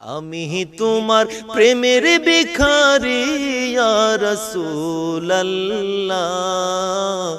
আমি তোমার প্রেমের ভিখারি ইয়া রাসূলুল্লাহ।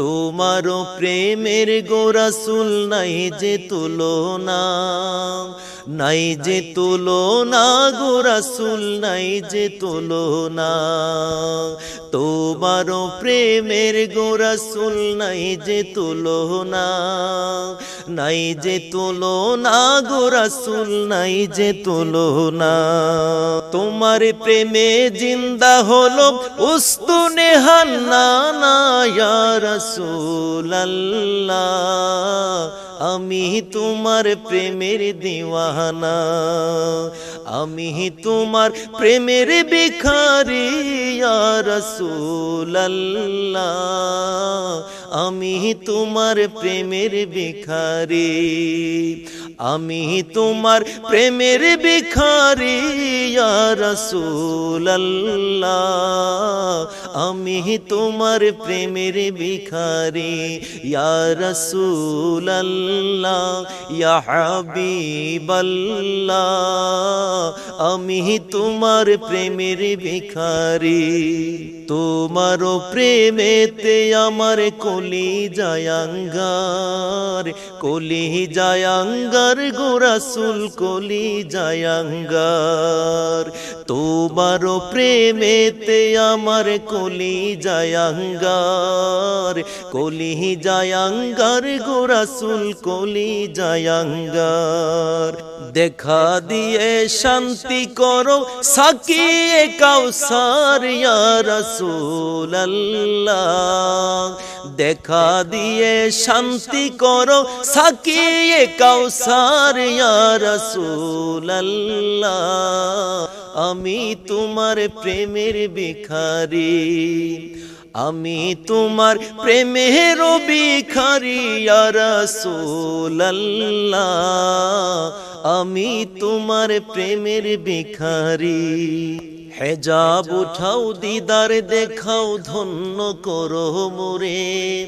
তোমারও প্রেমের গোরাসুল নাই যে তুলনা, নাই যে তুলনা গোরাসুল নাই যে তুলনা। তোমারও প্রেমের গোরাসুল নাই যে তুলনা, নাই যে তুলনা গোরাসুল নাই যে তুলনা। তোমার প্রেমে জিন্দা হলো উস্তু হান্না ইয়া রাসূলুল্লাহ। আমি তোমার প্রেমের দিওয়ানা, আমি তোমার প্রেমের ভিখারি, ইয়া রাসূলুল্লাহ। আমি তোমার প্রেমের ভিখারি, আমি তোমার প্রেমের ভিখারি, ইয়া রাসূলুল্লাহ। আমি তোমার প্রেমের ভিখারি, ইয়া রাসূলুল্লাহ ইয়া হাবিবাল্লাহ, আমি তোমার প্রেমের ভিখারি। তোমার প্রেমেতে আমার কলি জায়াঙ্গার কলি জায়াঙ্গার গোরাসুল কলি জায়াঙ্গার। তোমার প্রেমেতে আমার কলি জায়াঙ্গার কলি জায়াঙ্গার গোরাসুল কলি জায়াঙ্গার দেখা দিয়ে শান্তি করো, সাকিয়ে কাউসার রাসূলুল্লাহ। দেখা দিয়ে শান্তি করো, সাকিয়ে কাউসার রাসূলুল্লাহ। আমি তোমার প্রেমের ভিখারি। আমি তোমার প্রেমের ভিখারি ইয়া রাসূলুল্লাহ। আমি তোমার প্রেমের ভিখারি। হেজাব উঠাও, দিদার দেখাও, ধন্য করো মোরে।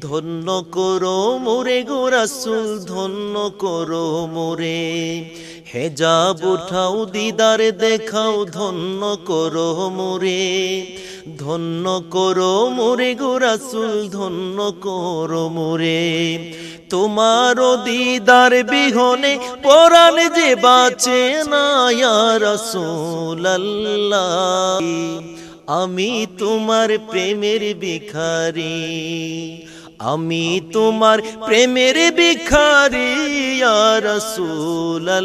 ধন্য করো মোরে গো রাসূল, ধন্য করো মোরে। হেজাব উঠাও, দিদার দেখাও, ধন্য করো মোরে। ধন্য করো মোরে গো রাসূল, ধন্য করো মোরে। তোমার দিদার বিহনে পরাণ যে বাঁচে না রাসূলুল্লাহ। আমি তোমার প্রেমের ভিখারি, আমি তোমার প্রেমের ভিখারি, ইয়া রাসূলুল্লাহ।